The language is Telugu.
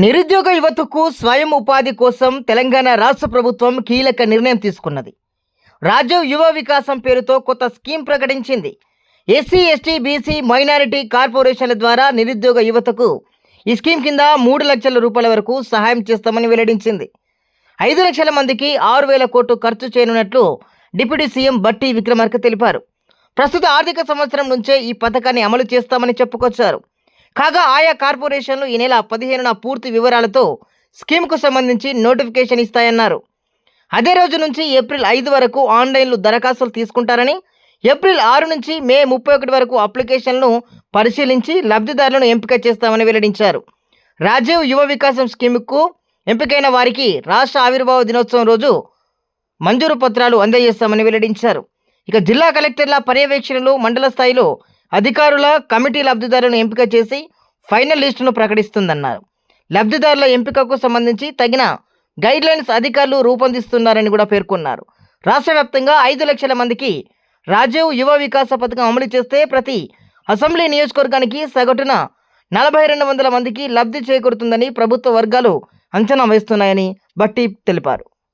నిరుద్యోగ యువతకు స్వయం ఉపాధి కోసం తెలంగాణ రాష్ట్ర ప్రభుత్వం కీలక నిర్ణయం తీసుకున్నది. రాజ్యం యువ వికాసం పేరుతో కొత్త స్కీమ్ ప్రకటించింది. ఎస్సీ ఎస్టీ బీసీ మైనారిటీ కార్పొరేషన్ల ద్వారా నిరుద్యోగ యువతకు ఈ స్కీమ్ కింద మూడు లక్షల రూపాయల వరకు సహాయం చేస్తామని వెల్లడించింది. ఐదు లక్షల మందికి ఆరు వేల కోట్లు ఖర్చు చేయనున్నట్లు డిప్యూటీ సీఎం బట్టి విక్రమార్క తెలిపారు. ప్రస్తుత ఆర్థిక సంవత్సరం నుంచే ఈ పథకాన్ని అమలు చేస్తామని చెప్పుకొచ్చారు. కాగా ఆయా కార్పొరేషన్లు ఈ నెల పదిహేనున పూర్తి వివరాలతో స్కీమ్కు సంబంధించి నోటిఫికేషన్ ఇస్తాయన్నారు. అదే రోజు నుంచి ఏప్రిల్ ఐదు వరకు ఆన్లైన్లో దరఖాస్తులు తీసుకుంటారని ఏప్రిల్ ఆరు నుంచి మే ముప్పై ఒకటి వరకు అప్లికేషన్లను పరిశీలించి లబ్ధిదారులను ఎంపిక చేస్తామని వెల్లడించారు. రాజీవ్ యువ వికాసం స్కీమ్కు ఎంపికైన వారికి రాష్ట్ర ఆవిర్భావ దినోత్సవం రోజు మంజూరు పత్రాలు అందజేస్తామని వెల్లడించారు. ఇక జిల్లా కలెక్టర్ల పర్యవేక్షణలు మండల స్థాయిలో అధికారుల కమిటీ లబ్ధిదారులను ఎంపిక చేసి ఫైనల్ లిస్టును ప్రకటిస్తుందన్నారు. లబ్ధిదారుల ఎంపికకు సంబంధించి తగిన గైడ్లైన్స్ అధికారులు రూపొందిస్తున్నారని కూడా పేర్కొన్నారు. రాష్ట్ర వ్యాప్తంగా ఐదు లక్షల మందికి రాజీవ్ యువ వికాస పథకం అమలు చేస్తే ప్రతి అసెంబ్లీ నియోజకవర్గానికి సగటున నలభై రెండు వందల మందికి లబ్ధి చేకూరుతుందని ప్రభుత్వ వర్గాలు అంచనా వేస్తున్నాయని భట్టి తెలిపారు.